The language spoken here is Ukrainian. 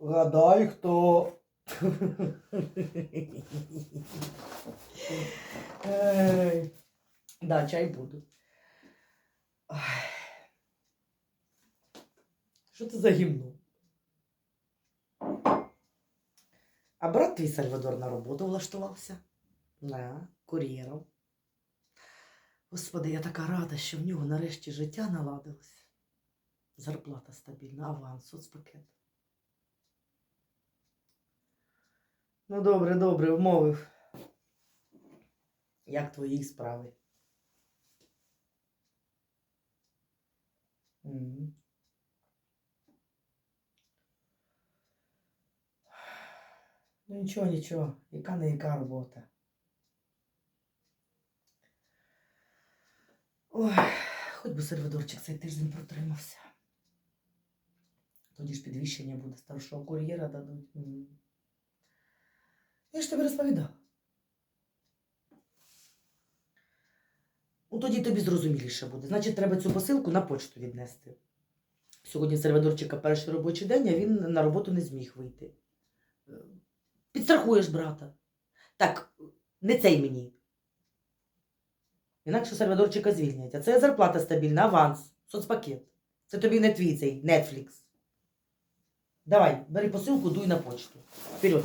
Гадай, хто. Да, чай буду. Що це за гімно? А брат твій Сальвадор на роботу влаштувався. Да, кур'єром. Господи, я така рада, що в нього нарешті життя наладилось. Зарплата стабільна, аванс, соцпакет. Ну, добре, добре, вмовив. Як твої справи? Ну нічого, нічого, яка не яка робота. Ой, хоч би сервідорчик цей тиждень протримався. Тоді ж підвищення буде старшого кур'єра дадуть. Я ж тобі розповідав. Ну, тоді тобі зрозуміліше буде. Значить, треба цю посилку на почту віднести. Сьогодні в сервідорчика перший робочий день, а він на роботу не зміг вийти. Е, Підстрахуєш брата. Так, не цей мені. Інакше сервідорчика звільнять. А це зарплата стабільна, аванс, соцпакет. Це тобі не твій цей Netflix. Давай, бери посилку, дуй на почту. Вперед.